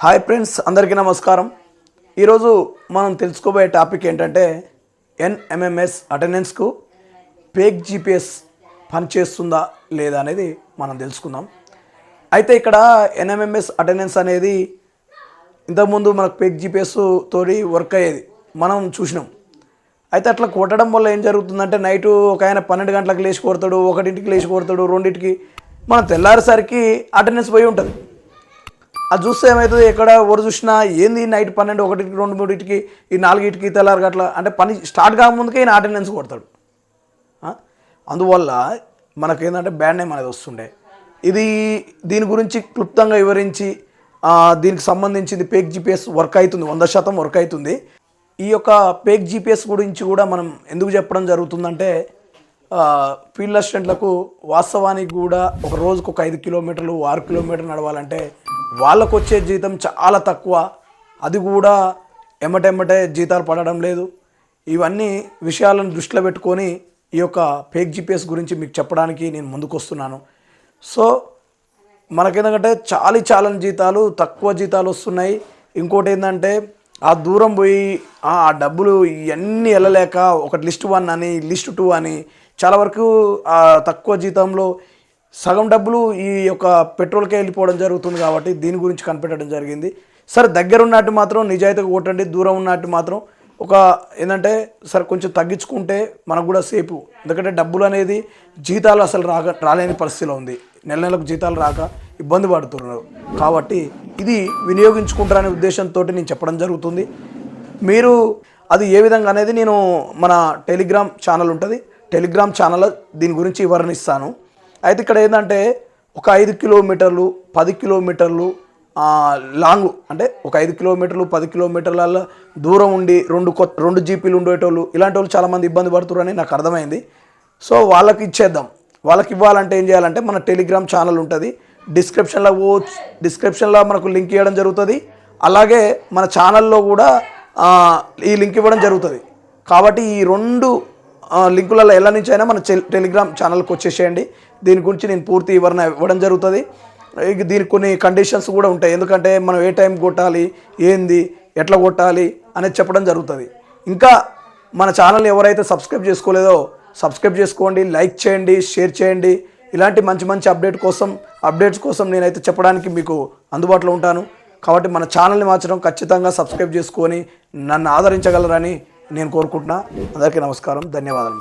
Hi friends అందరికీ నమస్కారం. ఈరోజు మనం తెలుసుకోబోయే టాపిక్ ఏంటంటే ఎన్ఎంఎంఎస్ అటెండెన్స్కు పేక్ జీపీఎస్ పనిచేస్తుందా లేదా అనేది మనం తెలుసుకుందాం. అయితే ఇక్కడ ఎన్ఎంఎంఎస్ అటెండెన్స్ అనేది ఇంతకుముందు మనకు పేక్ జీపీఎస్ తోటి వర్క్ అయ్యేది. మనం చూసినాం. అయితే అట్లా కొట్టడం వల్ల ఏం జరుగుతుందంటే నైటు ఒక ఆయన పన్నెండు గంటలకు లేచి కొడతాడు ఒకటింటికి లేచి కొడతాడు రెండింటికి. మనం తెల్లారేసరికి అటెండెన్స్ పోయి ఉంటుంది. అది చూస్తే ఏమవుతుంది ఎక్కడ ఎవరు చూసినా ఏంది నైట్ పన్నెండు ఒకటికి రెండు మూడింటికి ఈ నాలుగింటికి తెల్లారు గట్ల అంటే పని స్టార్ట్ కాకముందుకే ఈయన అటెండెన్స్ కొడతాడు. అందువల్ల అందువల్ల మనకేంటంటే బ్యాడ్ నేమ్ అనేది వస్తుండే. ఇది దీని గురించి క్లుప్తంగా వివరించి దీనికి సంబంధించింది పేక్ జీపీఎస్ వర్క్ అవుతుంది వంద శాతం వర్క్ అవుతుంది. ఈ యొక్క పేక్ జీపీఎస్ గురించి కూడా మనం ఎందుకు చెప్పడం జరుగుతుందంటే ఫీల్డ్ అసిస్టెంట్లకు వాస్తవానికి కూడా ఒక రోజుకు ఒక ఐదు కిలోమీటర్లు ఆరు కిలోమీటర్లు నడవాలంటే వాళ్ళకు వచ్చే జీతం చాలా తక్కువ. అది కూడా ఎమ్మటెమ్మటే జీతాలు పడడం లేదు. ఇవన్నీ విషయాలను దృష్టిలో పెట్టుకొని ఈ యొక్క ఫేక్ జీపీఎస్ గురించి మీకు చెప్పడానికి నేను ముందుకు వస్తున్నాను సో మనకేంటంటే చాలి చాలని జీతాలు తక్కువ జీతాలు వస్తున్నాయి. ఇంకోటి ఏంటంటే ఆ దూరం పోయి ఆ డబ్బులు ఇవన్నీ వెళ్ళలేక ఒకటి లిస్ట్ వన్ అని లిస్ట్ టూ అని చాలా వరకు ఆ తక్కువ జీతంలో సగం డబ్బులు ఈ యొక్క పెట్రోల్కే వెళ్ళిపోవడం జరుగుతుంది కాబట్టి దీని గురించి కనిపెట్టడం జరిగింది. సార్ దగ్గర ఉన్నట్టు మాత్రం నిజాయితీగా కొట్టండి దూరం ఉన్నట్టు మాత్రం ఒక ఏంటంటే సార్ కొంచెం తగ్గించుకుంటే మనకు కూడా సేపు. ఎందుకంటే డబ్బులు అనేది జీతాలు అసలు రాక రాలేని పరిస్థితిలో ఉంది. నెల నెలకు జీతాలు రాక ఇబ్బంది పడుతున్నారు. కాబట్టి ఇది వినియోగించుకుంటారనే ఉద్దేశంతో నేను చెప్పడం జరుగుతుంది. మీరు అది ఏ విధంగా అనేది నేను మన టెలిగ్రామ్ ఛానల్ ఉంటుంది. టెలిగ్రామ్ ఛానల్లో దీని గురించి వివరణ ఇస్తాను. అయితే ఇక్కడ ఏంటంటే ఒక ఐదు కిలోమీటర్లు పది కిలోమీటర్లు లాంగ్ అంటే ఒక ఐదు కిలోమీటర్లు పది కిలోమీటర్ల దూరం ఉండి రెండు కొత్త రెండు జీపీలు ఉండేటోళ్ళు ఇలాంటి వాళ్ళు చాలామంది ఇబ్బంది పడుతున్నారని నాకు అర్థమైంది. సో వాళ్ళకి ఇచ్చేద్దాం. వాళ్ళకి ఇవ్వాలంటే ఏం చేయాలంటే మన టెలిగ్రామ్ ఛానల్ ఉంటుంది. డిస్క్రిప్షన్లో ఓ డిస్క్రిప్షన్లో మనకు లింక్ ఇవ్వడం జరుగుతుంది. అలాగే మన ఛానల్లో కూడా ఈ లింక్ ఇవ్వడం జరుగుతుంది. కాబట్టి ఈ రెండు లింకులలో ఎలా నుంచి అయినా మన టెలిగ్రామ్ ఛానల్కి వచ్చేసేయండి. దీని గురించి నేను పూర్తి వివరణ ఇవ్వడం జరుగుతుంది. ఇక దీనికి కొన్ని కండిషన్స్ కూడా ఉంటాయి. ఎందుకంటే మనం ఏ టైం కొట్టాలి ఏంది ఎట్లా కొట్టాలి అనేది చెప్పడం జరుగుతుంది. ఇంకా మన ఛానల్ని ఎవరైతే సబ్స్క్రైబ్ చేసుకోలేదో సబ్స్క్రైబ్ చేసుకోండి లైక్ చేయండి షేర్ చేయండి. ఇలాంటి మంచి మంచి అప్డేట్ కోసం అప్డేట్స్ కోసం నేనైతే చెప్పడానికి మీకు అందుబాటులో ఉంటాను. కాబట్టి మన ఛానల్ని మార్చడం ఖచ్చితంగా సబ్స్క్రైబ్ చేసుకొని నన్ను ఆదరించగలరని నేను కోరుకుంటున్నా అందరికీ నమస్కారం ధన్యవాదాలు.